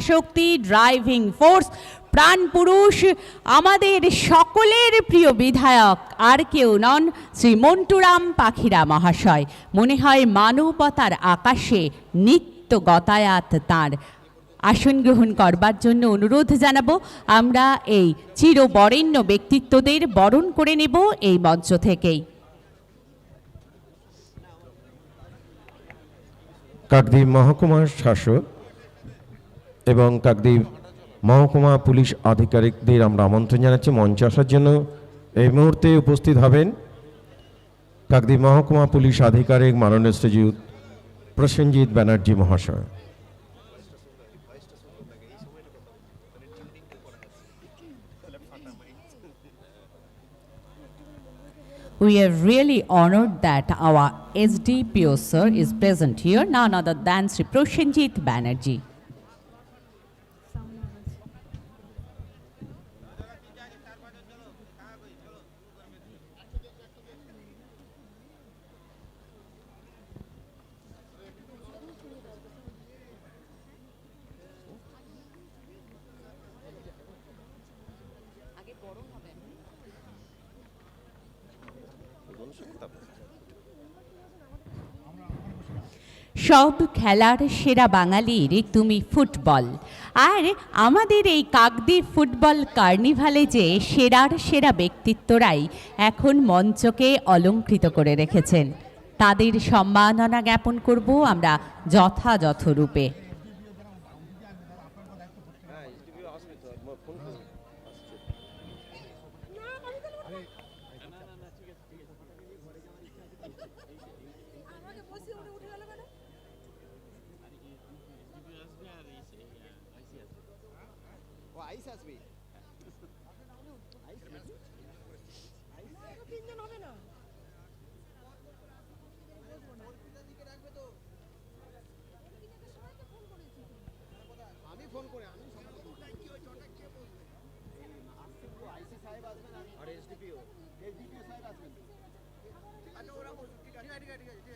শক্তি driving force প্রাণপুরুষ আমাদের সকলের প্রিয় বিধায়ক, আর কেউ নন শ্রী মন্টুরাম পাখিরা মহাশয়। মনে হয় মানবতার আকাশে নিত্য গতায়াত তার। আসন গ্রহণ করবার জন্য অনুরোধ জানাব, আমরা এই চিরবরেণ্য ব্যক্তিত্বদের বরণ করে নেব এই মঞ্চ থেকেই। কাকদ্বীপ মহকুমার শাসক এবং কাকদ্বীপ মহকুমা পুলিশ আধিকারিকদের আমরা আমন্ত্রণ জানাচ্ছি মঞ্চে আসার জন্য এই মুহূর্তে উপস্থিত হবেন কাকদ্বীপ মহকুমা পুলিশ আধিকারিক মাননীয় শ্রীযুত প্রসেনজিৎ ব্যানার্জি মহাশয় We are really honored that our SDPO sir is present here, none other than Sri Proshenjit Banerjee. সব খেলার সেরা বাঙালির তুমি ফুটবল। আর আমাদের এই কাকদ্বীপ ফুটবল কার্নিভালে যে সেরার সেরা ব্যক্তিত্বরাই এখন মঞ্চকে অলঙ্কৃত করে রেখেছেন। তাদের সম্মাননা জ্ঞাপন করব আমরা যথাযথ রূপে। আইস আসবে। আমি ফোন করে আমি আইসি সাহেব আসবেন আর এসডিপিও। এসডিপিও সাহেব আসবেন। আচ্ছা ওরা ঠিক আছে ঠিক আছে ঠিক আছে।